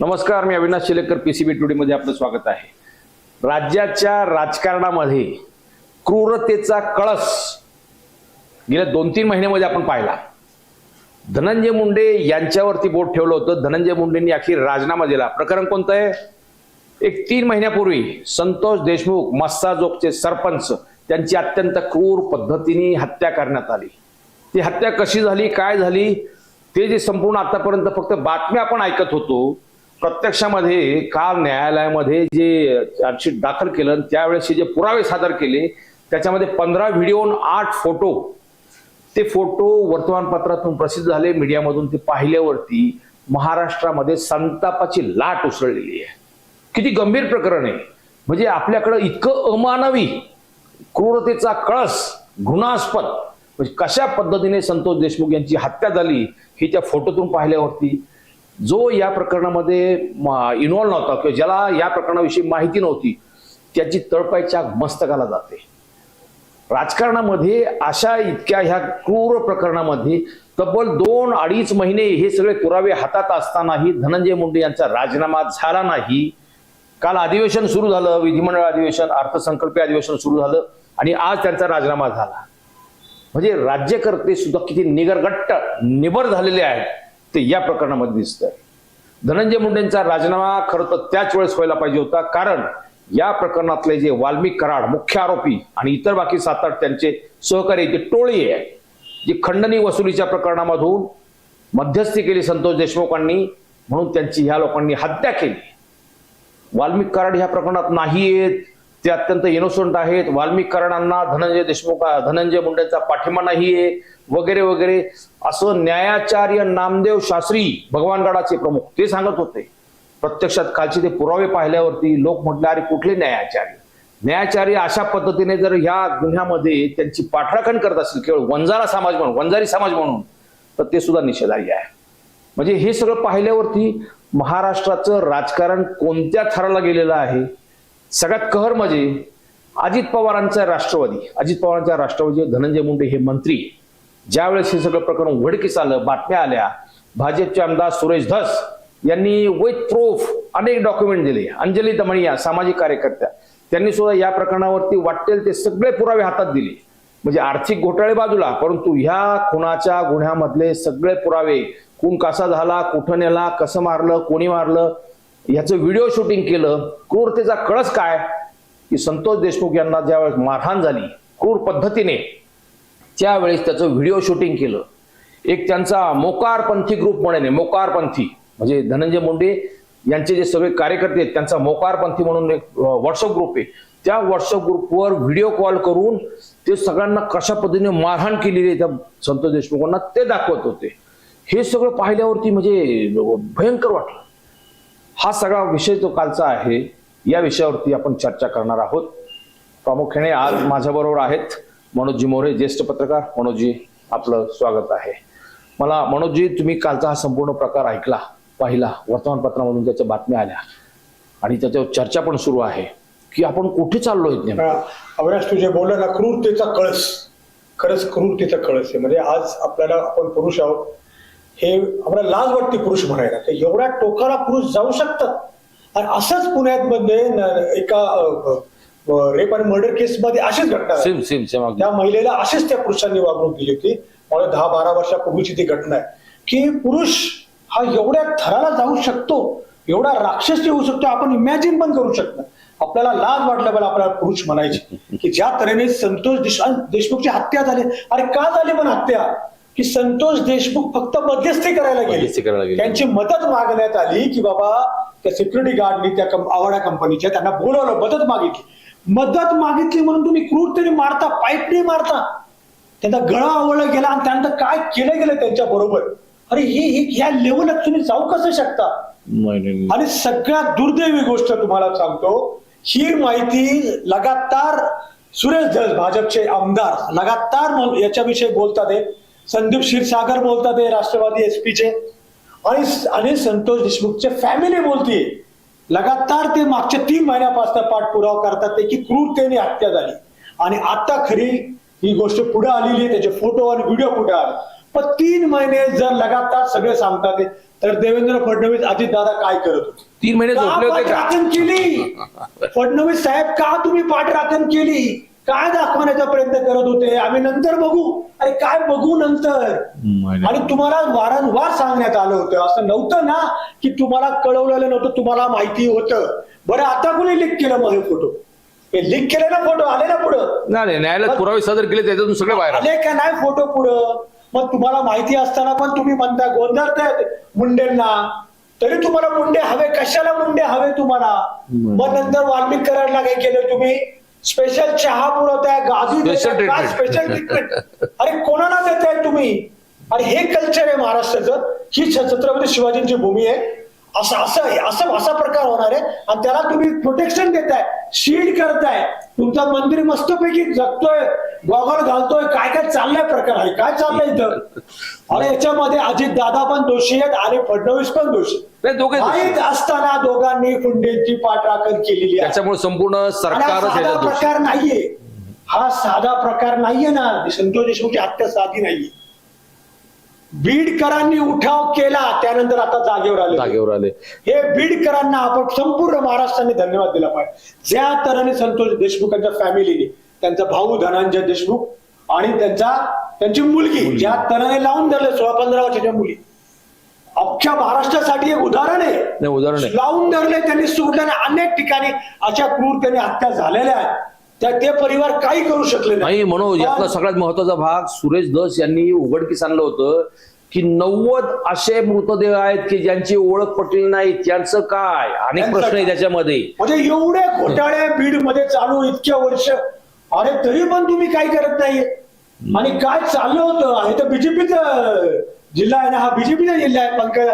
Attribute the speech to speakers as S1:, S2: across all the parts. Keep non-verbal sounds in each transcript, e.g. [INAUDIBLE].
S1: नमस्कार मी Avinash Shilekar PCB today मध्ये आपलं स्वागत आहे. राज्याच्या राजकारणामध्ये क्रूरतेचा कळस गेल्या दोन तीन महिन्यामध्ये आपण पाहिला. धनंजय मुंडे यांच्यावरती बोट ठेवलं होतं. धनंजय मुंडेंनी अखेर राजीनामा दिला. प्रकरण कोणतं आहे? एक तीन महिन्यापूर्वी संतोष देशमुख मस्साजोगचे सरपंच त्यांची अत्यंत क्रूर पद्धतीने हत्या करण्यात आली. ती हत्या कशी झाली? काय झाली? ते जे संपूर्ण आतापर्यंत फक्त बातम्या आपण ऐकत होतो प्रत्यक्षामध्ये काल न्यायालयामध्ये जे चार्जशीट दाखल केलं आणि त्यावेळेस जे पुरावे सादर केले त्याच्यामध्ये पंधरा व्हिडिओ आठ फोटो. ते फोटो वर्तमानपत्रातून प्रसिद्ध झाले मीडियामधून ते पाहिल्यावरती महाराष्ट्रामध्ये संतापाची लाट उसळलेली आहे. किती गंभीर प्रकरण आहे. म्हणजे आपल्याकडं इतकं अमानवी क्रूरतेचा कळस घृणास्पद म्हणजे कशा पद्धतीने संतोष देशमुख यांची हत्या झाली ही त्या फोटोतून पाहिल्यावरती जो या प्रकरणामध्ये इन्व्हॉल्व नव्हता किंवा ज्याला या प्रकरणाविषयी माहिती नव्हती त्याची तळपायच्या मस्तकाला जाते. राजकारणामध्ये अशा इतक्या ह्या क्रूर प्रकरणामध्ये तब्बल दोन अडीच महिने हे सगळे पुरावे हातात असतानाही धनंजय मुंडे यांचा राजीनामा झाला नाही. काल अधिवेशन सुरू झालं विधिमंडळ अधिवेशन अर्थसंकल्पीय अधिवेशन सुरू झालं आणि आज त्यांचा राजीनामा झाला. म्हणजे राज्यकर्ते सुद्धा किती निगरगट्ट निबर झालेले आहेत ते या प्रकरणामध्ये दिसतंय. धनंजय मुंडेंचा राजीनामा खरं तर त्याच वेळेस व्हायला पाहिजे होता कारण या प्रकरणातले जे वाल्मिक कराड मुख्य आरोपी आणि इतर बाकी सात आठ त्यांचे सहकारी जे टोळी आहे जी खंडणी वसुलीच्या प्रकरणामधून मध्यस्थी केली संतोष देशमुखांनी म्हणून त्यांची ह्या लोकांनी हत्या केली. वाल्मिक कराड ह्या प्रकरणात नाही आहेत ते अत्यंत इनोसंट आहेत. वाल्मिकरणांना धनंजय देशमुख धनंजय मुंडेंचा पाठिंबा नाही आहे वगैरे वगैरे. असं न्यायाचार्य नामदेव शास्त्री भगवानगडाचे प्रमुख ते सांगत होते. प्रत्यक्षात कालचे ते पुरावे पाहिल्यावरती लोक म्हटले अरे कुठले न्यायाचार्य? न्यायाचार्य अशा पद्धतीने जर ह्या गुन्ह्यामध्ये त्यांची पाठराखण करत असतील केवळ वंजारा समाज म्हणून वंजारी समाज म्हणून तर ते सुद्धा निषेधार्य आहे. म्हणजे हे सगळं पाहिल्यावरती महाराष्ट्राचं राजकारण कोणत्या थराला गेलेलं आहे? सगळ्यात कहर म्हणजे अजित पवारांचा राष्ट्रवादी. अजित पवारांच्या राष्ट्रवादी म्हणजे धनंजय मुंडे हे मंत्री. ज्यावेळेस हे सगळं प्रकरण उघडकीस आलं बातम्या आल्या भाजपचे आमदार सुरेश धस यांनी विथ प्रूफ अनेक डॉक्युमेंट दिले. अंजली दमणिया सामाजिक कार्यकर्त्या त्यांनी सुद्धा या प्रकरणावरती वाटेल ते सगळे पुरावे हातात दिले. म्हणजे आर्थिक घोटाळे बाजूला परंतु ह्या खुनाच्या गुन्ह्यामधले सगळे पुरावे कोण कसा झाला कुठं नेला कसं मारलं कोणी मारलं याचं व्हिडिओ शूटिंग केलं क्रूरतेचा कळस काय? की संतोष देशमुख यांना ज्यावेळेस मारहाण झाली क्रूर पद्धतीने त्यावेळेस त्याचं व्हिडिओ शूटिंग केलं. एक त्यांचा मोकारपंथी ग्रुप म्हणून मोकारपंथी म्हणजे धनंजय मुंडे यांचे जे सगळे कार्यकर्ते आहेत त्यांचा मोकारपंथी म्हणून एक व्हॉट्सअप ग्रुप आहे. त्या व्हॉट्सअप ग्रुपवर व्हिडिओ कॉल करून ते सगळ्यांना कशा पद्धतीने मारहाण केलेली आहे त्या संतोष देशमुखांना ते दाखवत होते. हे सगळं पाहिल्यावरती म्हणजे भयंकर वाटलं. हा सगळा विषय जो कालचा आहे या विषयावरती आपण चर्चा करणार आहोत. प्रामुख्याने आज माझ्याबरोबर आहेत मनोजजी मोरे ज्येष्ठ पत्रकार. मनोजजी आपलं स्वागत आहे. मला मनोजजी तुम्ही कालचा हा संपूर्ण प्रकार ऐकला पाहिला वर्तमानपत्रामधून त्याच्या बातम्या आल्या आणि त्याच्यावर चर्चा पण सुरू आहे की आपण कुठे चाललोय
S2: अविनाश तुझे बोलला ना क्रूरतेचा कळस. खरंच क्रूरतेचा कळस आहे. म्हणजे आज आपल्याला आपण पुरुष आहोत हे आपल्याला लाज वाटते पुरुष म्हणायला. की एवढ्या टोकाला पुरुष जाऊ शकतात. आणि असंच पुण्यात मध्ये न- एका रेप आणि मर्डर केस मध्ये अशीच घटना झाली.
S1: सेम सेम सेम अगदी
S2: त्या महिलेला अशीच त्या पुरुषांनी वागणूक दिली होती. मला दहा बारा वर्षापूर्वीची ती घटना आहे. की पुरुष हा एवढ्या थराला जाऊ शकतो. एवढा राक्षसी होऊ शकतो. आपण इमॅजिन पण करू शकतो. आपल्याला लाज वाटल्या पाहिजे आपल्याला पुरुष म्हणायची की ज्या तऱ्हेने संतोष देश- देशमुखची हत्या झाली. अरे का झाली पण हत्या? की संतोष देशमुख फक्त मध्यस्थी करायला
S1: मध्यस्थी करायला
S2: गेले.
S1: गेले.
S2: त्यांची मदत मागण्यात आली की बाबा त्या सिक्युरिटी गार्डनी त्या कं- आवाडा कंपनीच्या त्यांना बोलवलं मदत मागितली. मदत मागितली म्हणून तुम्ही क्रूरतेने मारता पाईपने मारता. त्यांचा गळा आवळला गेला आणि त्यानंतर काय केलं गेलं त्यांच्या बरोबर? अरे ही ही ह्या लेवलला तुम्ही जाऊ कसं शकता?
S1: नाही, नाही, नाही.
S2: आणि सगळ्यात दुर्दैवी गोष्ट तुम्हाला सांगतो ही माहिती लगातार सुरेश धस भाजपचे आमदार लगातार याच्याविषयी बोलतात आहे संदीप क्षीरसागर बोलतात आहे राष्ट्रवादी एसपीचे आणि आणि संतोष देशमुखचे फॅमिली बोलतीये. लगातार ते मागच्या तीन महिन्यापासून पाठपुरावा करतात ते की क्रूरतेने हत्या झाली. आणि आता खरी ही गोष्ट पुढे आलेली आहे त्याचे फोटो आणि व्हिडिओ पुढे आले. पण तीन महिने जर लगातार सगळे सांगतात तर देवेंद्र फडणवीस अजित दादा काय करत होते?
S1: तीन महिने झोपले होते
S2: केली? फडणवीस साहेब का तुम्ही पाठराखण केली? काय दाखवण्याचा प्रयत्न करत होते? आम्ही नंतर बघू. अरे काय बघू नंतर? आणि तुम्हाला वारंवार सांगण्यात आलं होतं. असं नव्हतं ना की तुम्हाला कळवलेलं नव्हतं तुम्हाला माहिती होतं. बरं आता कोणी लिक केलं मग हे फोटो हे लिक केले ना फोटो आले ना पुढं?
S1: नाही नाही, न्यायालयात पुरावे सादर केले त्याच्यातून सगळे बाहेर आले.
S2: आले का नाही फोटो पुढं? मग तुम्हाला माहिती असताना पण तुम्ही म्हणता गोंधळतायत मुंडेंना. तरी तुम्हाला मुंडे हवे कशाला मुंडे हवे तुम्हाला? मग नंतर वाल्मिक कराडला काय केलं तुम्ही. स्पेशल चहा पुरवताय
S1: treatment.
S2: स्पेशल ट्रीटमेंट अरे कोणाला देताय तुम्ही? आणि हे कल्चर आहे महाराष्ट्राचं. ही छत्रपती शिवाजींची भूमी आहे. असं असं आहे, असं असा प्रकार होणार आहे. आणि त्याला तुम्ही प्रोटेक्शन देताय शील्ड करताय. तुमचा मंदिर मस्तपैकी जगतोय गॉगल घालतोय. काय काय चाललाय प्रकार आहे? काय चाललंय इथं? आणि याच्यामध्ये अजित दादा पण दोषी आहेत आणि फडणवीस पण दोषी. माहीत असताना दोघांनी फुंडेंची पाठराखण केलेली आहे.
S1: त्याच्यामुळे संपूर्ण दोषी.
S2: प्रकार नाहीये. हा साधा प्रकार नाहीये ना. संतोष देशमुखची हत्या साधी नाहीये. बीडकरांनी उठाव केला त्यानंतर आता जागेवर आले.
S1: जागेवर आले.
S2: हे बीडकरांना आपण संपूर्ण महाराष्ट्राने धन्यवाद दिला पाहिजे. ज्या तऱ्हेने संतोष देशमुखांच्या फॅमिलीने त्यांचा भाऊ धनंजय देशमुख आणि त्यांचा त्यांची मुलगी ज्या तऱ्हेने लावून धरले सोळा पंधरा वर्षाच्या मुली. अख्ख्या महाराष्ट्रासाठी एक उदाहरण आहे.
S1: उदाहरण
S2: लावून धरले त्यांनी सोडले आणि अनेक ठिकाणी अशा क्रूरतेने हत्या झालेल्या आहेत. त्या ते परिवार काही करू शकले
S1: नाही. मनोज यातला सगळ्यात महत्त्वाचा भाग सुरेश दस यांनी उघडकीस आणलं होतं की नव्वद असे मृतदेह आहेत की ज्यांची ओळख पटली नाही त्यांचं काय? अनेक प्रश्न आहे? त्याच्यामध्ये.
S2: म्हणजे एवढे घोटाळे बीडमध्ये चालू इतक्या वर्ष. अरे तरी पण तुम्ही काय करत नाही? आणि काय चाललं होतं? हे तर बीजेपीचा जिल्हा आहे ना हा बीजेपीचा जिल्हा आहे पंकज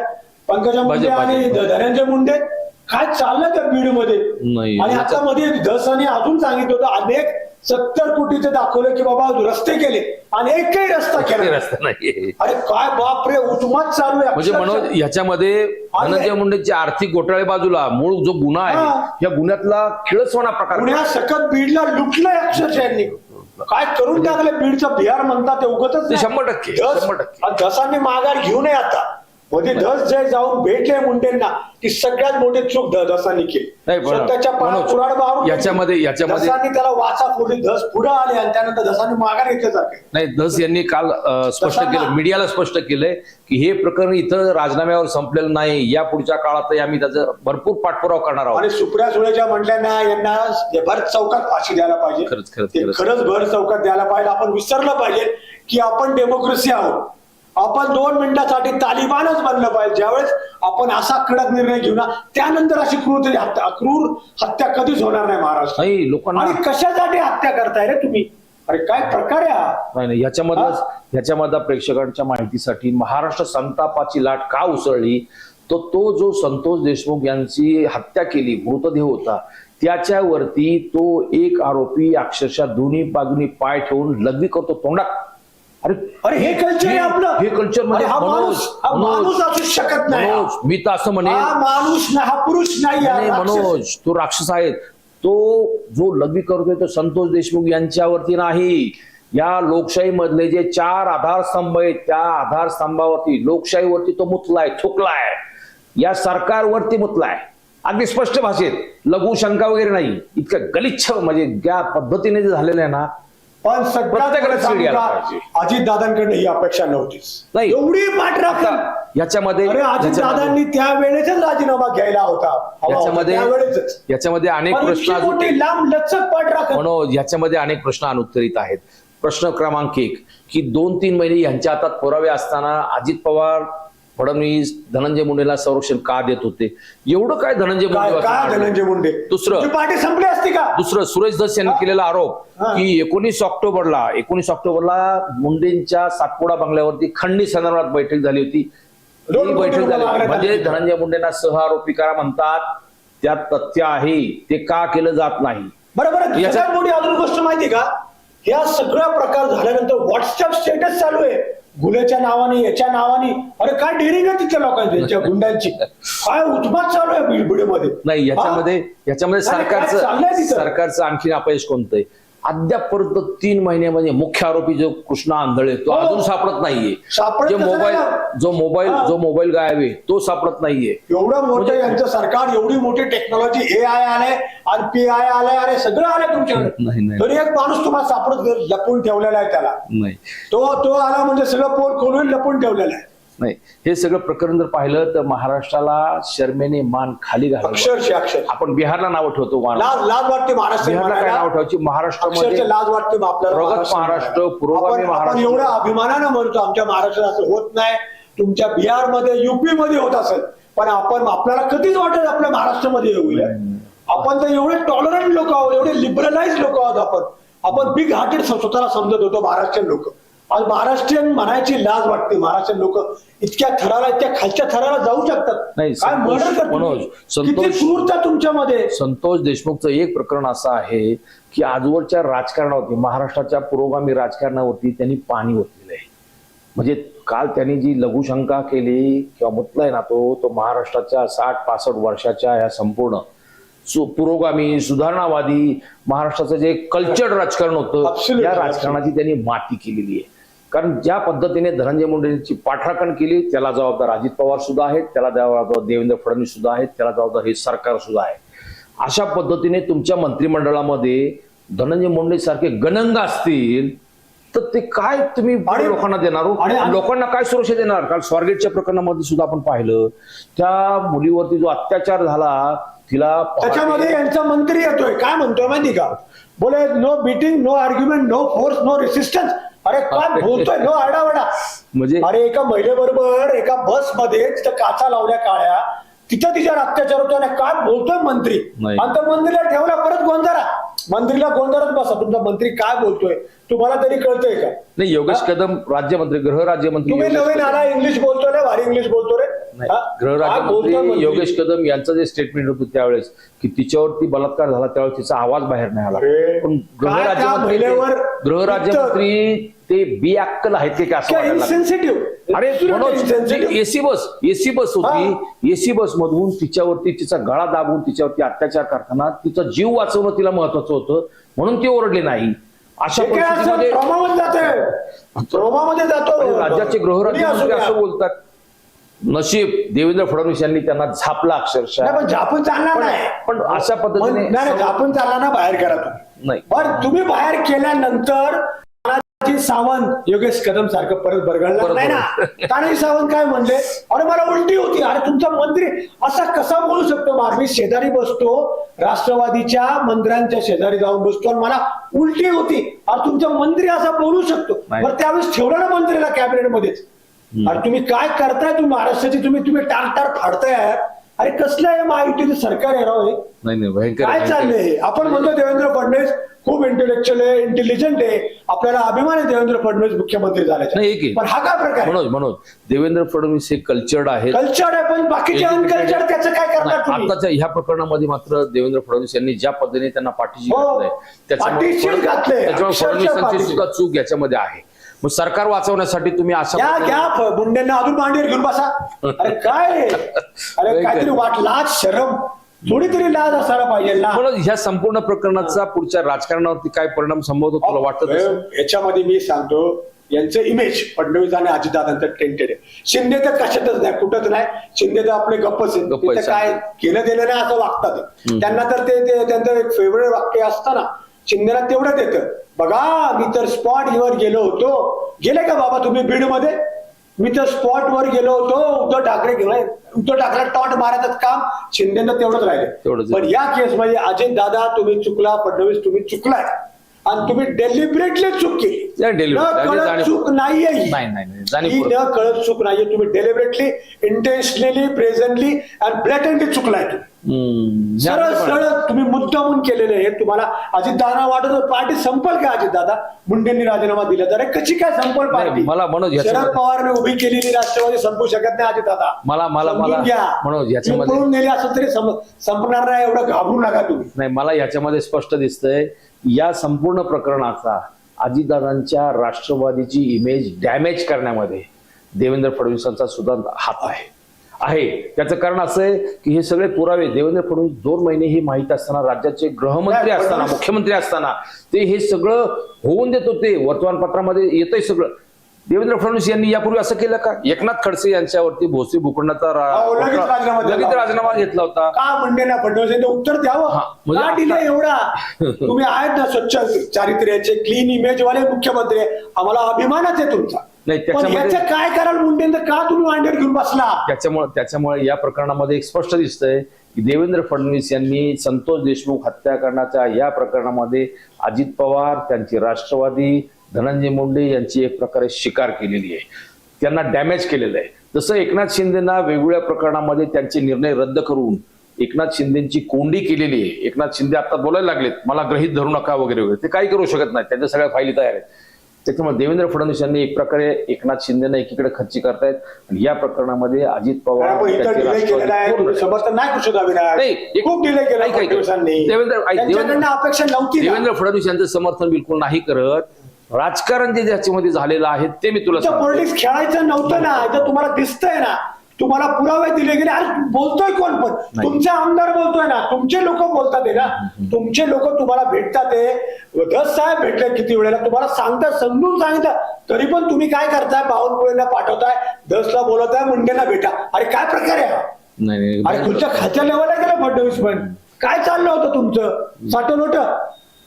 S2: पंकजा मुंडे आणि धनंजय मुंडे. काय चाललं त्या बीडमध्ये
S1: नाही.
S2: आणि आता मध्ये धसाने अजून सांगितलं होतं अनेक सत्तर कोटीचे दाखवलं की बाबा रस्ते केले आणि एकही रस्ता केला
S1: रस्ता नाहीये
S2: अरे काय बाप रे उचमात चालू आहे
S1: म्हणजे
S2: अक्षरशः.
S1: मनोज याच्यामध्ये धनंजय मुंडेची आर्थिक घोटाळे बाजूला मूळ जो गुन्हा आहे. या गुन्ह्यातला खिळसवाना प्रकार
S2: पुण्या सकत बीडला लुटलंय अक्षरशः यांनी काय करून टाकलं बीडचं बिहार म्हणतात ते उगतच
S1: ते शंभर टक्के, शंभर टक्के.
S2: धसांनी माघार घेऊ नये आता मध्ये धस जे जाऊन भेटले मुंडेंना ती सगळ्यात मोठी चूक धसांनी केली. स्वतःच्या कुऱ्हाड मारून
S1: याच्यामध्ये- याच्यामध्ये-
S2: त्याला वाचा फोडली धस पुढे आले आणि त्यानंतर धसांनी माघार घेतल्यासारखे
S1: नाही धस यांनी काल स्पष्ट. केलं मीडियाला स्पष्ट केलंय की हे प्रकरण इथं राजीनाम्यावर संपलेलं नाही. या पुढच्या काळातही आम्ही त्याचा भरपूर पाठपुरावा करणार आहोत.
S2: आणि सुप्रिया सुळेच्या म्हटल्या ना यांना भर चौकात फाशी द्यायला पाहिजे.
S1: खरंच, खरंच. खरंच
S2: भर चौकात द्यायला पाहिजे. आपण विसरलं पाहिजे की आपण डेमोक्रेसी आहोत. आपण दोन मिनिटासाठी तालिबानच बनलं पाहिजे. ज्यावेळेस आपण असा कडक निर्णय घेऊ ना त्यानंतर अशी क्रूर हत्या क्रूर हत्या कधीच होणार नाही महाराष्ट्र
S1: लोकांना
S2: आणि कशासाठी हत्या करताय रे तुम्ही? अरे काय प्रकार आहे
S1: नाही याच्यामधलं याच्यामधल्या प्रेक्षकांच्या माहितीसाठी महाराष्ट्र संतापाची लाट का उसळली? तो तो जो संतोष देशमुख यांची हत्या केली मृतदेह होता त्याच्यावरती तो एक आरोपी अक्षरशः दोन्ही बाजूनी पाय ठेवून लघवी करतो तोंडात. अरे
S2: अरे हे कल्चर आहे आपलं.
S1: हे कल्चर म्हणजे
S2: अरे हा माणूस हा माणूस असू शकत नाही.
S1: मनोज मी तर असं म्हणेन
S2: हा माणूस ना हा पुरुष नाही हा राक्षस.
S1: मनोज तो राक्षस आहे तो जो लघवी करतोय तो संतोष देशमुख यांच्यावरती नाही. या लोकशाही मधले जे चार आधारस्तंभ आहेत त्या आधारस्तंभावरती लोकशाहीवरती तो मुतलाय थुकलाय. या सरकारवरती मुतलाय. अगदी स्पष्ट भाषेत लघु शंका वगैरे नाही. इतकं गलिच्छ म्हणजे ज्या पद्धतीने जे झालेलं आहे ना
S2: पण
S1: प्रत्येकाला सीड पाहिजे.
S2: अजित दादांकडे ही अपेक्षा नव्हतीच.
S1: नाही.
S2: एवढी पाठराखण
S1: आता याच्यामध्ये
S2: अरे अजित
S1: याच्यामध्ये-
S2: दादांनी त्यावेळेच राजीनामा घ्यायला होता. हवा होता,
S1: याच्यामध्ये याच्यामध्ये अनेक
S2: पण
S1: प्रश्न
S2: इतकी
S1: अजून
S2: मोठी लांब लचक पाठराखण
S1: मनोज याच्यामध्ये अनेक प्रश्न अनुत्तरित आहेत. प्रश्न क्रमांक एक की दोन तीन महिने यांच्या हातात पुरावे असताना अजित पवार फडणवीस धनंजय मुंडेला संरक्षण का देत होते? एवढं काय धनंजय मुंडे वाचून
S2: धनंजय मुंडे?
S1: दुसरं.
S2: पार्टी संपली असती का?
S1: दुसरं सुरेश दस यांनी केलेला आरोप. की एकोणीस ऑक्टोबरला एकोणीस ऑक्टोबरला मुंडेंच्या सातपुडा बंगल्यावरती खंडी संदर्भात बैठक झाली होती. ही बैठक झाली. म्हणजे. धनंजय मुंडेंना सह आरोपी करा म्हणतात. त्यात तथ्य आहे ते का केलं जात नाही?
S2: बरोबर.
S1: याच्या-
S2: अजून गोष्ट माहिती का? ह्या सगळा प्रकार झाल्यानंतर व्हॉट्सअप स्टेटस चालू आहे. गुन्ह्याच्या नावाने याच्या नावाने. अरे काय डेअरिंग आहे तिथल्या लोकांची त्यांच्या गुंडांची. काय उत्पात चालू आहे बीडमध्ये
S1: नाही याच्यामध्ये याच्यामध्ये सरकारचं? सरकारचं आणखीन अपयश कोणतं आहे अद्यापपर्यंत तीन महिन्यामध्ये मुख्य आरोपी जो कृष्णा आंधळे तो
S2: हो.
S1: अजून सापडत नाहीये
S2: सापडत
S1: जे मोबाईल? जो मोबाईल. जो मोबाईल गायब आहे तो सापडत नाहीये
S2: एवढं मोठं
S1: म्हणजे-
S2: यांचं सरकार एवढी मोठी टेक्नॉलॉजी ए आय आले आणि पी आय आले अरे सगळं आलं
S1: नाही,
S2: तुमच्याकडे
S1: नाही.
S2: तरी एक माणूस तुम्हाला सापडत लपून ठेवलेला आहे त्याला
S1: नाही
S2: तो तो आला म्हणजे सगळं पोल खोलून लपून ठेवलेलं आहे
S1: नाही. हे सगळं प्रकरण जर पाहिलं तर महाराष्ट्राला शर्मेने मान खाली
S2: अक्षर
S1: आपण बिहारला नाव ठेवतो
S2: लाज वाटते महाराष्ट्र
S1: बिहारला काय नाव ठेवायची? महाराष्ट्रामध्ये
S2: लाज वाटते
S1: प्रगत
S2: महाराष्ट्र
S1: महाराष्ट्र. पुरोगामी महाराष्ट्र.
S2: एवढ्या अभिमानानं म्हणतो आमच्या महाराष्ट्रात असं होत नाही. तुमच्या बिहारमध्ये युपी मध्ये होत असेल. पण आपण आपल्याला कधीच वाटत आपल्या महाराष्ट्रामध्ये होईल आपण तर एवढे टॉलरंट लोक आहोत एवढे लिबरलाइज लोक आहोत आपण. आपण बिग हार्टेड स्वतःला समजत होतो महाराष्ट्रीयन लोक. आज महाराष्ट्रीयन म्हणायची लाज वाटते. महाराष्ट्रीयन लोक इतक्या थराला इतक्या खालच्या थराला जाऊ शकतात.
S1: नाही,
S2: काय
S1: संतोष-
S2: मर्डर
S1: मनोज,
S2: किती
S1: संतोष-
S2: क्रूरता तुमच्यामध्ये?
S1: संतोष देशमुखचं एक प्रकरण असं आहे की आजवरच्या राजकारणावरती महाराष्ट्राच्या पुरोगामी राजकारणावरती त्यांनी पाणी ओतलेलं आहे. म्हणजे काल त्यांनी जी लघुशंका केली किंवा मुतलाय ना तो तो महाराष्ट्राच्या साठ पासष्ट वर्षाच्या ह्या संपूर्ण सु पुरोगामी सुधारणावादी महाराष्ट्राचं जे कल्चर्ड राजकारण होतं
S2: Absolutely,
S1: या राजकारणाची त्यांनी माती केलेली आहे. कारण ज्या पद्धतीने धनंजय मुंडेंची पाठराखण केली त्याला जबाबदार अजित पवार सुद्धा आहेत त्याला जबाबदार देवेंद्र फडणवीस सुद्धा आहेत त्याला जबाबदार हे सरकार सुद्धा आहे. अशा पद्धतीने तुमच्या मंत्रिमंडळामध्ये धनंजय मुंडे सारखे गणंग असतील तर ते काय तुम्ही लोकांना देणार हो? लोकांना काय सुरक्षा देणार? काल स्वारगेटच्या प्रकरणामध्ये सुद्धा आपण पाहिलं त्या मुलीवरती जो अत्याचार झाला तिला
S2: त्याच्यामध्ये यांचा मंत्री येतोय. काय म्हणतोय माहिती का? बोले no beating no argument no force no resistance अरे काय बोलतोय? नो आरडावडा
S1: म्हणजे
S2: अरे एका महिलेबरोबर एका बसमध्ये तिथं काचा लावल्या काळ्या. तिथं तिच्यावर अत्याचार होतो आणि काय बोलतोय मंत्री. आणि त्या मंत्रीला ठेवला परत गोंधळा मंत्रीला गोंधळत बसा. तुमचा मंत्री काय बोलतोय? तुम्हाला तरी कळतंय का?
S1: नाही योगेश कदम राज्यमंत्री गृहराज्यमंत्री
S2: तुम्ही
S1: योगेश
S2: नवीन आला इंग्लिश बोलतोय रे भारी इंग्लिश बोलतो रे.
S1: नाही, गृहराज्यमंत्री
S2: मंत्री?
S1: योगेश कदम यांचं जे स्टेटमेंट होतं त्यावेळेस की तिच्यावरती बलात्कार झाला त्यावेळेस तिचा आवाज बाहेर नाही आला. पण गृहराज्यमंत्री गृहराज्यमंत्री ते बी अक्कल आहेत ते असं.
S2: इन्सेन्सिटिव्ह
S1: अरे एसी बस एसी बस होती. एसी बस मधून तिच्यावरती तिचा गळा दाबून तिच्यावरती अत्याचार करताना तिचा जीव वाचवणं तिला महत्वाचं होतं. म्हणून ती ओरडली नाही. अशा परिस्थितीमध्ये
S2: जातो.
S1: राज्याचे गृहराज्यमंत्री. असं बोलतात. नशीब देवेंद्र फडणवीस यांनी त्यांना झापला अक्षरशः.
S2: पण झापून चालणार नाही.
S1: पण अशा पद्धतीने
S2: नाही झापून चालणार ना बाहेर करा तुम्ही.
S1: नाही.
S2: पण तुम्ही बाहेर केल्यानंतर सावंत योगेश कदम सारखं परत बरगळणार
S1: परत
S2: नाही ना. [LAUGHS] तानाजी सावंत काय म्हणले? अरे मला उलटी होती. अरे तुमचा मंत्री असा कसा बोलू शकतो? बा मी शेजारी बसतो राष्ट्रवादीच्या मंत्र्यांच्या शेजारी जाऊन बसतो आणि मला उलटी होती. अरे तुमचा मंत्री असा बोलू शकतो. त्यावेळेस ठेवलं ना मंत्रीला कॅबिनेट अरे तुम्ही काय करताय तुम्ही महाराष्ट्राची तुम्ही तुम्ही टार टार फाडताय अरे कसलं आहे महायुतीचं सरकार आहे राव हे
S1: नाही नाही भयंकर
S2: काय
S1: भयंकर.
S2: चाललंय हे? आपण म्हणतो देवेंद्र फडणवीस खूप इंटेलेक्च्युअल आहे इंटेलिजंट आहे आपल्याला अभिमान आहे देवेंद्र फडणवीस मुख्यमंत्री
S1: नाही, एक
S2: झाल्याचा
S1: आहे.
S2: पण हा काय प्रकार
S1: मनोज मनोज देवेंद्र फडणवीस हे कल्चर्ड आहेत
S2: कल्चर आहे पण बाकीचे अनकल्चर त्याचं काय करणार
S1: नाही,
S2: तुम्ही
S1: आताच्या ह्या प्रकरणामध्ये मात्र देवेंद्र फडणवीस यांनी ज्या पद्धतीने त्यांना पाठीशी
S2: हो.
S1: घातलंय त्याच्यामुळे
S2: पाठीशीच
S1: फड-
S2: घातलंय.
S1: त्याच्यामुळे
S2: अक्षरशः
S1: फडणवीसांची
S2: पाठीशी.
S1: सुद्धा चूक याच्यामध्ये आहे मग सरकार वाचवण्यासाठी तुम्ही अशा
S2: घ्या
S1: पद्धतीने-
S2: घ्या अजून मांडीवर घेऊन बसा अरे काय? अरे [LAUGHS] काहीतरी? वाट लाज शरम थोडी तरी लाज असायला पाहिजे ना
S1: म्हणून ह्या संपूर्ण प्रकरणाचा पुढच्या राजकारणावरती काय परिणाम संभवतो तुला वाटतं
S2: याच्यामध्ये मी सांगतो यांचं इमेज फडणवीस आणि अजितदादांचं टेंटेड आहे शिंदे तर कशातच नाही कुठंच नाही शिंदे तर आपले गप्पच आहेत.
S1: गप्प
S2: ते
S1: आहेत,
S2: तर काय केलं दिलं नाही असं वागतात. त्यांना तर ते ते- त्यांचं एक फेवरेट वाक्य असतं ना शिंदेला तेवढंच येतं बघा मी तर स्पॉट वर गेलो होतो. गेले का बाबा तुम्ही बीडमध्ये मी तर स्पॉट वर गेलो होतो. उद्धव ठाकरे उद्धव ठाकरे टॉट मारायचं काम. शिंदेनं तेवढंच राहिले. पण या केस मध्ये अजित दादा तुम्ही चुकला फडणवीस तुम्ही चुकलाय. आणि तुम्ही डेलिबरेटली चूक केली. न कळत चूक नाहीये ही. न कळत चूक नाहीये. तुम्ही डेलिबरेटली इंटेन्शनली प्रेझेंटली आणि ब्लॅटंटली चुकलाय तुम्ही. सरळ सरळ तुम्ही मुद्दामून केलेले आहे तुम्हाला अजित दादा वाटत पार्टी संपल का अजित दादा मुंडेंनी राजीनामा दिला. तर कशी काय संपल पार्टी?
S1: मला मनोज
S2: शरद पवारने उभी केलेली राष्ट्रवादी संपू शकत नाही अजित दादा
S1: मला- मला- मला-
S2: घ्या.
S1: मनोज, याच्यामध्ये-
S2: असं तरी संपणार नाही एवढं घाबरू नका तुम्ही.
S1: नाही मला याच्यामध्ये स्पष्ट दिसतंय या संपूर्ण प्रकरणाचा अजितदादांच्या राष्ट्रवादीची इमेज डॅमेज करण्यामध्ये देवेंद्र फडणवीसांचा सुद्धा हात आहे. आहे. त्याचं कारण असं आहे की हे सगळे पुरावे देवेंद्र फडणवीस दोन महिने ही माहीत असताना राज्याचे गृहमंत्री असताना मुख्यमंत्री असताना ते हे सगळं होऊन देत होते वर्तमानपत्रामध्ये येतंय सगळं. देवेंद्र फडणवीस यांनी यापूर्वी असं केलं का? एकनाथ खडसे यांच्यावरती भोसरी भूखंडाचा
S2: लगेच राजीनामा
S1: घेतला होता.
S2: का म्हणले ना फडणवीस यांनी? उत्तर द्यावं.
S1: हा, म्हणजे
S2: एवढा? तुम्ही आहेत ना स्वच्छ चारित्र्याचे क्लीन इमेज वाले मुख्यमंत्री. आम्हाला अभिमानच आहे तुमचा.
S1: नाही, त्याच्यामध्ये-
S2: काय कराल मुंडेंचं? का तुम्ही वांडेर घेऊन बसला?
S1: त्याच्यामुळे त्याच्यामुळे या प्रकरणामध्ये एक स्पष्ट दिसतंय की देवेंद्र फडणवीस यांनी संतोष देशमुख हत्याकांडाच्या या प्रकरणामध्ये अजित पवार त्यांची राष्ट्रवादी धनंजय मुंडे यांची एक प्रकारे शिकार केलेली आहे. त्यांना डॅमेज केलेलं आहे. जसं एकनाथ शिंदेना वेगवेगळ्या प्रकरणामध्ये त्यांचे निर्णय रद्द करून एकनाथ शिंदेची कोंडी केलेली आहे. एकनाथ शिंदे आता बोलायला लागलेत मला ग्रहित धरू नका वगैरे वगैरे. ते काही करू शकत नाही त्यांच्या सगळ्या फायली तयार आहेत. त्याच्यामुळे देवेंद्र फडणवीस यांनी एक प्रकारे एकनाथ शिंदेना एकीकडे खर्ची करतायत आणि या प्रकरणामध्ये अजित पवार. देवेंद्र फडणवीस यांचं समर्थन बिलकुल नाही करत. राजकारण जे ज्याच्यामध्ये झालेलं आहे ते मी तुला.
S2: पॉलिटिक्स खेळायचं नव्हतं ना इथं तुम्हाला दिसतंय ना. तुम्हाला पुरावे दिले गेले. अरे बोलतोय कोण पण. तुमचे आमदार बोलतोय ना. तुमचे लोक बोलतात आहे ना. तुमचे लोक तुम्हाला भेटतात आहे. दस साहेब भेटले किती वेळेला? तुम्हाला सांगतात समजून सांगितलं तरी पण तुम्ही काय करताय? बावनकुळेला पाठवताय दसला बोलवताय मुंडेला भेटा. अरे काय प्रकार आहे हा?
S1: नाही, नाही,
S2: अरे तुमच्या खात्या लेवलला गेलं फडणवीस पण. काय चाललं होतं तुमचं? साठवण होतं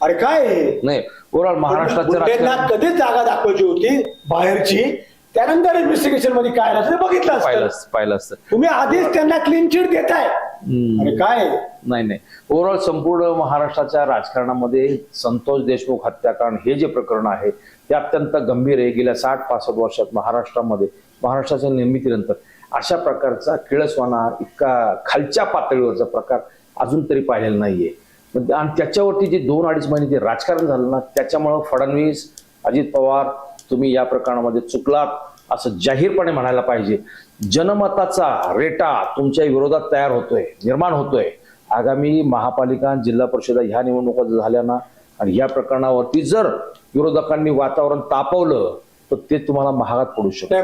S2: अरे काय? हे?
S1: नाही ओव्हरऑल महाराष्ट्राचं राजकारण
S2: कधीच जागा दाखवायची होती? बाहेरची? त्यानंतर इन्व्हेस्टिगेशनमध्ये काय राहिलं ते बघितलं
S1: पाहिलं
S2: असतं
S1: असतं- पाहिलं असतं.
S2: तुम्ही आधीच त्यांना क्लीन चिट देताय. अरे काय?
S1: नाही नाही. ओव्हरऑल संपूर्ण महाराष्ट्राच्या राजकारणामध्ये संतोष देशमुख हत्याकांड हे जे प्रकरण आहे ते अत्यंत गंभीर आहे. गेल्या साठ पासष्ट वर्षात महाराष्ट्रामध्ये महाराष्ट्राच्या निर्मितीनंतर अशा प्रकारचा किळसवाना इतका खालच्या पातळीवरचा प्रकार अजून तरी पाहिलेला नाहीये. आणि त्याच्यावरती जे दोन अडीच महिने जे राजकारण झालं ना त्याच्यामुळं फडणवीस अजित पवार तुम्ही या प्रकरणामध्ये चुकलात असं जाहीरपणे म्हणायला पाहिजे. जनमताचा रेटा तुमच्या विरोधात तयार होतोय निर्माण होतोय. आगामी महापालिका जिल्हा परिषदा ह्या निवडणुका जर झाल्या ना आणि या प्रकरणावरती जर विरोधकांनी वातावरण तापवलं तर ते तुम्हाला महागात पडू शकतं.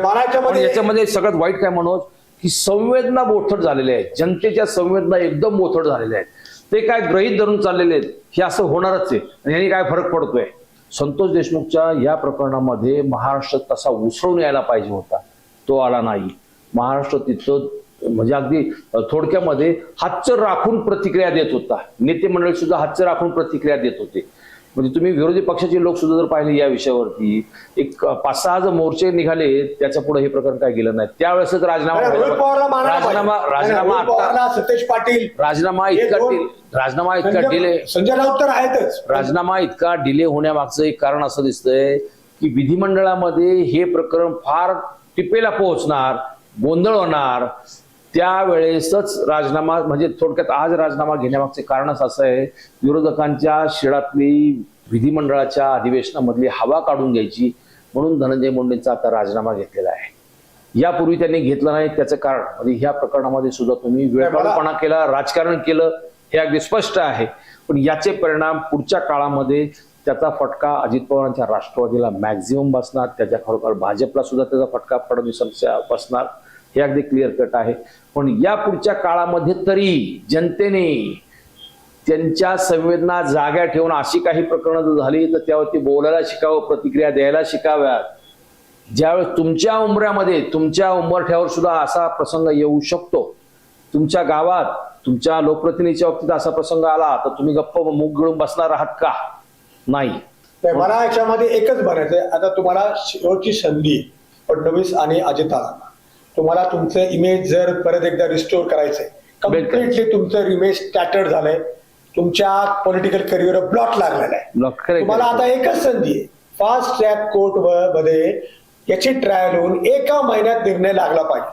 S2: याच्यामध्ये
S1: सगळ्यात वाईट काय म्हणून की संवेदना बोथट झालेल्या आहेत. जनतेच्या संवेदना एकदम बोथट झालेल्या आहेत. ते काय ग्रहित धरून चाललेले आहेत हे असं होणारच आहे. आणि यांनी काय फरक पडतोय? संतोष देशमुखच्या या प्रकरणामध्ये महाराष्ट्र तसा उसळून यायला पाहिजे होता. तो आला नाही. महाराष्ट्र तिथं म्हणजे अगदी थोडक्यामध्ये हातचं राखून प्रतिक्रिया देत होता. नेते मंडळी सुद्धा हातचं राखून प्रतिक्रिया देत होते. म्हणजे तुम्ही विरोधी पक्षाचे लोक सुद्धा जर पाहिले या विषयावरती एक पाच सहा जर मोर्चे निघाले त्याच्या पुढे हे प्रकरण काय गेलं नाही. त्यावेळेसच राजीनामा राजीनामा. राजीनामा
S2: सतेज पाटील.
S1: राजीनामा इतका राजीनामा इतका डिले
S2: संजय राऊत तर आहेतच.
S1: राजीनामा इतका डिले होण्यामागचं एक कारण असं दिसतंय की विधिमंडळामध्ये हे प्रकरण फार टिपेला पोहोचणार गोंधळ होणार. त्यावेळेसच राजीनामा म्हणजे थोडक्यात आज राजीनामा घेण्यामागचे कारणच असं आहे विरोधकांच्या शिळातली विधिमंडळाच्या अधिवेशनामधली हवा काढून घ्यायची म्हणून धनंजय मुंडेंचा आता राजीनामा घेतलेला आहे. यापूर्वी त्यांनी घेतला नाही त्याचं कारण म्हणजे ह्या प्रकरणामध्ये सुद्धा तुम्ही वेळकाळूपणा केला राजकारण केलं हे अगदी स्पष्ट आहे. पण याचे परिणाम पुढच्या काळामध्ये त्याचा फटका अजित पवारांच्या राष्ट्रवादीला मॅक्झिमम बसणार त्याच्या खरोखर भाजपला सुद्धा त्याचा फटका फडणवीसांच्या बसणार. हे अगदी क्लिअर कट आहे. पण या पुढच्या काळामध्ये तरी जनतेने त्यांच्या संवेदना जाग्या ठेवून अशी काही प्रकरणं जर झाली तर त्यावरती बोलायला शिकावं प्रतिक्रिया द्यायला शिकाव्यात. ज्यावेळेस तुमच्या उमऱ्यामध्ये तुमच्या उंबरठ्यावर सुद्धा असा प्रसंग येऊ शकतो. तुमच्या गावात तुमच्या लोकप्रतिनिधीच्या बाबतीत असा प्रसंग आला तर तुम्ही गप्प मूग गळून बसणार आहात का? नाही.
S2: मला याच्यामध्ये एकच म्हणायचंय आता तुम्हाला शेवटची संधी फडणवीस आणि अजिताला तुम्हाला तुमचं इमेज जर परत एकदा रिस्टोर करायचंय. कम्प्लिटली तुमचं इमेज स्टॅटर्ड झालंय. तुमच्या पॉलिटिकल करिअर ब्लॉक लागलेला आहे. तुम्हाला आता एकच संधी आहे. फास्ट ट्रॅक कोर्टमध्ये याची ट्रायल होऊन एका महिन्यात निर्णय लागला पाहिजे.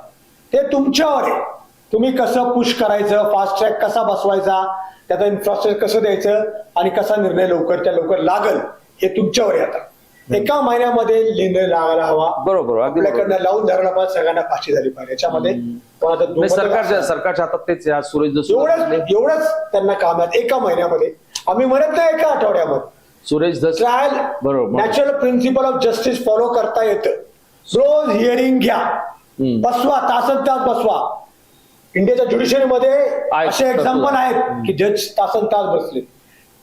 S2: ते तुमच्यावर आहे. तुम्ही कसं पुश करायचं फास्ट ट्रॅक कसा बसवायचा त्याचा इन्फ्रास्ट्रक्चर कसं द्यायचं आणि कसा निर्णय लवकर त्या लवकर लागल हे तुमच्यावर आहे आता. एका महिन्यामध्ये निर्णय लागायला हवा.
S1: बरोबर अगदी.
S2: आपल्याकडनं लावून धरणं पण सगळ्यांना फाशी झाली पाहिजे. याच्यामध्ये कोणाचं
S1: नाही,
S2: दुमत
S1: सरकारच्या
S2: नसतं.
S1: सरकारच्या हातात तेच आहे. आज सुरेश दस
S2: एवढंच एवढंच त्यांना काम आहे. एका महिन्यामध्ये. आम्ही म्हणत नाही एका आठवड्यामध्ये.
S1: सुरेश धस
S2: ट्रायल
S1: बरोबर.
S2: Natural principle of justice follow करता येतं. रोज हिअरिंग घ्या.
S1: हम्म.
S2: बसवा तासन तास बसवा. इंडियाच्या ज्युडिशरीमध्ये
S1: आहेत,
S2: असे एक्झाम्पल आहेत की जज तासन तास बसले.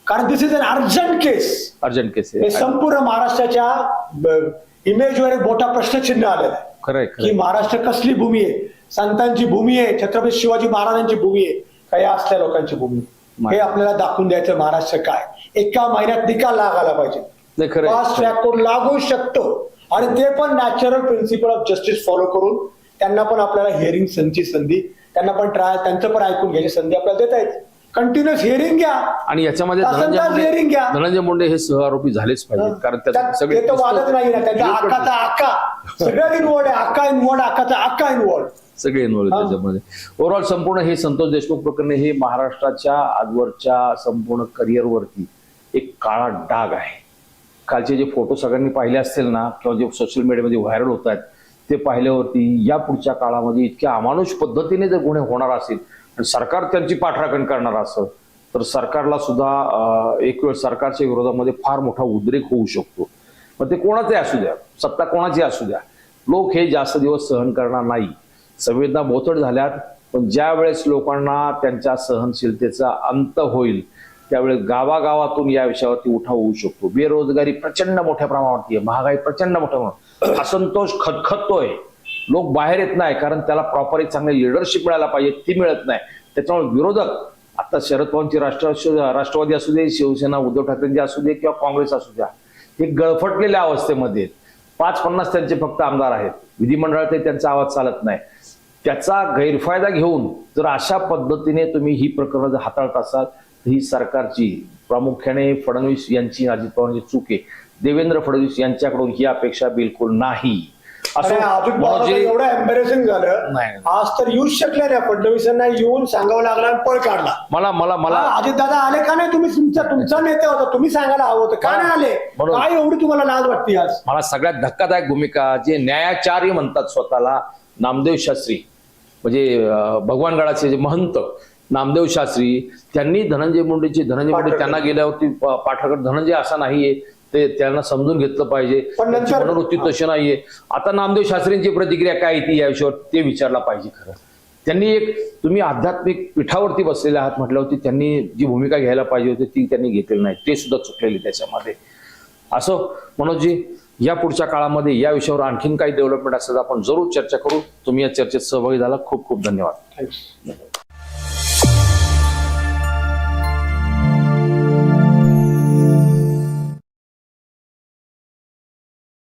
S2: कारण this is an urgent case
S1: urgent case
S2: हे संपूर्ण महाराष्ट्राच्या इमेजवर एक मोठा प्रश्नचिन्ह आलेला आहे.
S1: खरंय
S2: की महाराष्ट्र कसली भूमी आहे? संतांची भूमी आहे छत्रपती शिवाजी महाराजांची भूमी आहे का या असल्या लोकांची भूमी? हे आपल्याला दाखवून द्यायचं महाराष्ट्र काय? एका महिन्यात निकाल लागायला पाहिजे. फास्ट ट्रॅक करून लागू शकतो. आणि ते पण natural principle of justice follow करून त्यांना पण आपल्याला हिअरिंग संधी त्यांना पण ट्रायल त्यांचं पण ऐकून घ्यायची संधी आपल्याला देता येते. कंटिन्युअस हिअरिंग घ्या.
S1: आणि याच्यामध्ये
S2: तासन
S1: धनंजय
S2: तास hearing घ्या.
S1: धनंजय मुंडे हे सहआरोपी झालेच पाहिजेत कारण
S2: त्यात-
S1: सगळे
S2: ते तर वादच नाही ना. त्यांचा आकाचा आका. सगळं इन्वॉल्ड आहे. आका इन्वॉल्ड आकाचा आका इन्वॉल्ड
S1: सगळे इन्व्हॉल्व. त्याच्यामध्ये. ओव्हरऑल संपूर्ण हे संतोष देशमुख प्रकरण हे महाराष्ट्राच्या आजवरच्या संपूर्ण करिअरवरती एक काळा डाग आहे. कालचे जे फोटो सगळ्यांनी पाहिले असतील ना किंवा जे सोशल मीडियामध्ये व्हायरल होत आहेत ते पाहिल्यावरती या पुढच्या काळामध्ये इतक्या अमानुष पद्धतीने जर गुन्हे होणार असतील आणि सरकार त्यांची पाठराखण करणार असं तर सरकारला सुद्धा एक वेळ सरकारच्या विरोधामध्ये फार मोठा उद्रेक होऊ शकतो. मग ते कोणाचे असू द्या सत्ता कोणाची असू द्या. लोक हे जास्त दिवस सहन करणार नाही. संवेदना बोथट झाल्यात पण ज्या वेळेस लोकांना त्यांच्या सहनशीलतेचा अंत होईल त्यावेळेस गावागावातून या विषयावरती उठाव होऊ शकतो. बेरोजगारी प्रचंड मोठ्या प्रमाणावरती आहे. महागाई प्रचंड मोठ्या प्रमाणात असंतोष खतखतोय लोक बाहेर येत नाही कारण त्याला प्रॉपर एक चांगली लिडरशिप मिळायला पाहिजे ती मिळत नाही. त्याच्यामुळे विरोधक आता शरद पवारची राष्ट्र राष्ट्रवादी असू दे शिवसेना उद्धव ठाकरेंची असू दे किंवा काँग्रेस असू द्या हे गळफटलेल्या अवस्थेमध्ये पाच पन्नास त्यांचे फक्त आमदार आहेत. विधिमंडळात त्यांचा आवाज चालत नाही. त्याचा गैरफायदा घेऊन जर अशा पद्धतीने तुम्ही ही प्रकरणं जर हाताळत असाल तर ही सरकारची प्रामुख्याने फडणवीस यांची अजित पवारांची चूक आहे. देवेंद्र फडणवीस यांच्याकडून ही अपेक्षा बिलकुल नाही.
S2: पवार
S1: मनोजी-
S2: एवढं एम्बेरेसिंग झालं.
S1: नाही.
S2: आज तर येऊच शकले नाही फडणवीसांना येऊन सांगावं लागला आणि पळ काढला.
S1: मला मला मला
S2: अजित दादा आले का नाही तुम्ही? तुमचा तुमचा नेता होता तुम्ही सांगायला हवं होतं. का नाही आले?
S1: बरोबर.
S2: काय एवढी तुम्हाला लाज वाटते आज?
S1: मला सगळ्यात धक्कादायक भूमिका जे न्यायाचार्य म्हणतात स्वतःला नामदेव शास्त्री. म्हणजे अं, भगवानगडाचे जे महंत नामदेव शास्त्री त्यांनी धनंजय मुंडेची धनंजय मुंडे. त्यांना गेल्यावरती प- पाठराखण धनंजय असा नाहीये. ते त्यांना समजून घेतलं पाहिजे. मनोवृत्ती तशी नाहीये. आता नामदेव शास्त्रींची प्रतिक्रिया काय ती या विषयावर ते विचारला पाहिजे खरं. त्यांनी एक तुम्ही आध्यात्मिक पीठावरती बसलेले आहात म्हटल्यावरती त्यांनी जी भूमिका घ्यायला पाहिजे होती ती त्यांनी घेतलेली नाही. ते सुद्धा चुकलेले त्याच्यामध्ये. असो मनोजजी या पुढच्या काळामध्ये या विषयावर आणखीन काही डेव्हलपमेंट असेल आपण जरूर चर्चा करू. तुम्ही या चर्चेत सहभागी झाला. खूप खूप धन्यवाद.